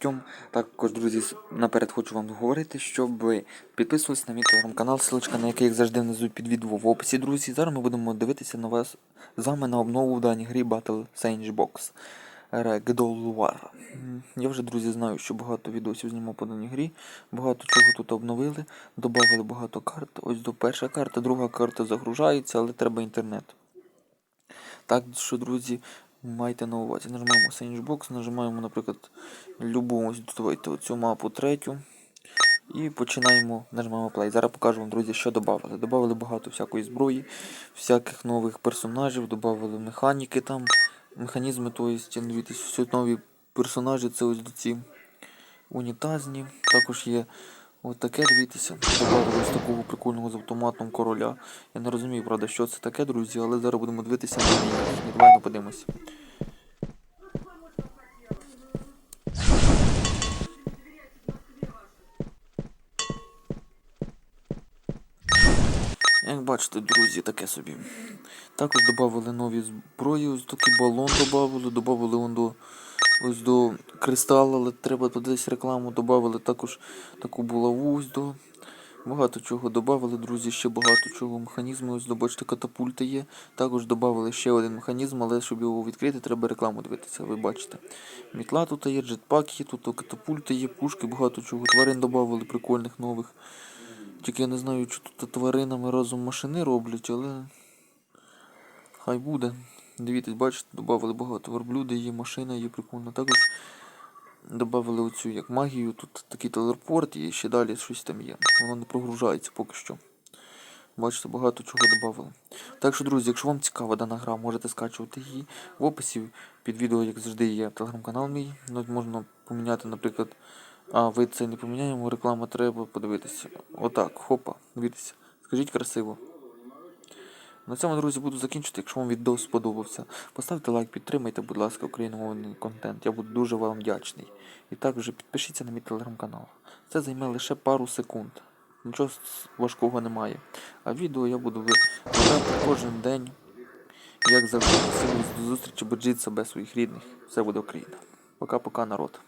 Тьом. Також, друзі, наперед хочу вам говорити, щоб ви підписувались на мій телеграм-канал, ссылочка на який як завжди внизу під відео в описі, друзі. Зараз ми будемо дивитися на вас з вами на обнову в даній грі Battle Sandbox. Ragdoll War. Я вже, друзі, знаю, що багато відосів знімав по даній грі. Багато чого тут обновили, додали багато карт. Ось до перша карта, друга карта загружається, але треба інтернет. Так що, друзі, майте на увазі. Нажимаємо Sandbox, нажимаємо, наприклад, любу давайте оцю мапу третю. І починаємо, нажимаємо play. Зараз покажу вам, друзі, що додали. Додали багато всякої зброї, всяких нових персонажів, додали механіки там, механізми, то дивіться, нові персонажі, це ось ці унітазні. Також є От таке, дивіться, додали ось такого прикольного з автоматом короля. Я не розумію, правда, що це таке, друзі, але зараз будемо дивитися на ній. Давай ну, подивимось. Як бачите, друзі, таке собі. Також додали нові зброї, ось такий балон додали, додали он до ось до кристала, але треба десь рекламу додали. Також таку булаву ось до. Багато чого додали, друзі, ще багато чого. Механізми, ось бачите, катапульти є. Також додали ще один механізм, але щоб його відкрити, треба рекламу дивитися, ви бачите. Мітла тут є, джетпак є, тут катапульти є, пушки, багато чого. Тварин додали прикольних нових. Тільки я не знаю, чи тут тваринами разом машини роблять, але хай буде. Дивіться, бачите, додали багато верблюди, є машина, є прикольно. Також додали оцю як магію, тут такий телепорт і ще далі щось там є. Воно не прогружається поки що. Бачите, багато чого додали. Так що, друзі, якщо вам цікава дана гра, можете скачувати її. В описі під відео, як завжди, є телеграм-канал мій. Навіть можна поміняти, наприклад. А, ви це не поміняємо, реклама треба подивитися. Отак, хопа, дивіться. Скажіть красиво. На цьому, друзі, буду закінчити. Якщо вам відео сподобався, поставте лайк, підтримайте, будь ласка, україномовний контент. Я буду дуже вам вдячний. І також підпишіться на мій телеграм-канал. Це займе лише пару секунд. Нічого важкого немає. А відео я буду викладати кожен день. Як завжди, до зустрічі, бережіть себе своїх рідних. Все буде Україна. Пока-пока, народ.